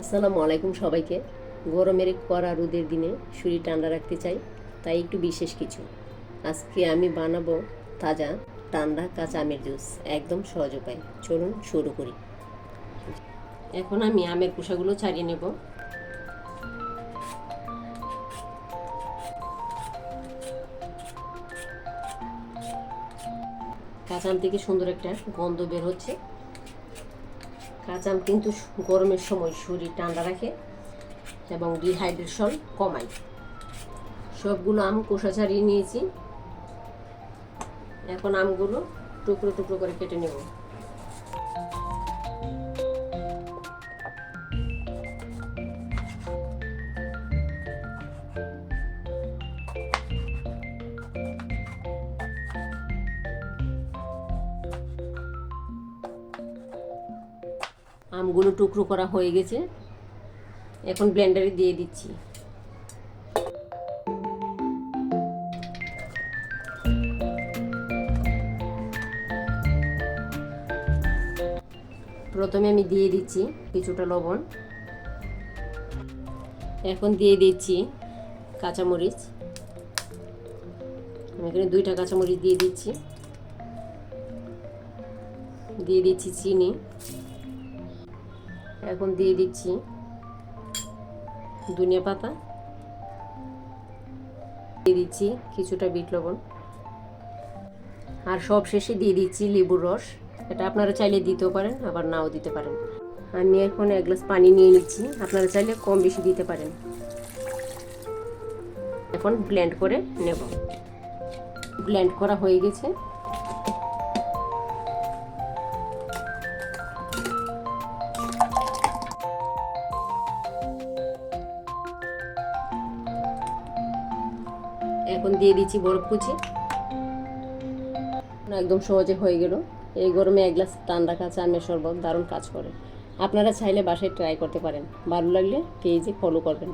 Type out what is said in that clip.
আসসালামু আলাইকুম সবাইকে। গরমের কড়া রোদের দিনে শরীর ঠান্ডা রাখতে চাই, তাই একটু বিশেষ কিছু। আজকে আমি বানাবো তাজা ঠান্ডা কাঁচা আমের জুস, একদম সহজ উপায়। চলুন শুরু করি। এখন আমি আমের খোসাগুলো ছাড়িয়ে নেব। কাঁচা আম থেকে সুন্দর একটা গন্ধ বের হচ্ছে। কাঁচা আম কিন্তু গরমের সময় শরীর ঠান্ডা রাখে এবং ডিহাইড্রেশন কমায়। সবগুলো আম কোষা ছাড়িয়ে নিয়েছি। এখন আমগুলো টুকরো টুকরো করে কেটে নেব। আমগুলো টুকরো করা হয়ে গেছে। এখন ব্লেন্ডারে দিয়ে দিচ্ছি। প্রথমে আমি দিয়ে দিচ্ছি কিছুটা লবণ। এখন দিয়ে দিচ্ছি কাঁচামরিচ। আমি এখানে দুইটা কাঁচামরিচ দিয়ে দিচ্ছি। দিয়ে দিচ্ছি চিনি। এখন দিয়ে দিচ্ছি ধনিয়া পাতা। দিয়ে দিচ্ছি কিছুটা বিট লবণ। আর সব শেষে দিয়ে দিচ্ছি লেবুর রস। এটা আপনারা চাইলে দিতেও পারেন, আবার নাও দিতে পারেন। আমি এখন এক গ্লাস পানি নিয়ে নিচ্ছি। আপনারা চাইলে কম বেশি দিতে পারেন। এখন ব্লেন্ড করে নেব। ব্লেন্ড করা হয়ে গেছে। এখন দিয়ে দিচ্ছি বরফ কুচি। একদম সহজে হয়ে গেল। এই গরমে এক গ্লাস ঠান্ডা কাঁচা আমের শরবত দারুণ কাজ করে। আপনারা চাইলে বাসায় ট্রাই করতে পারেন। ভালো লাগলে পেজে ফলো করবেন।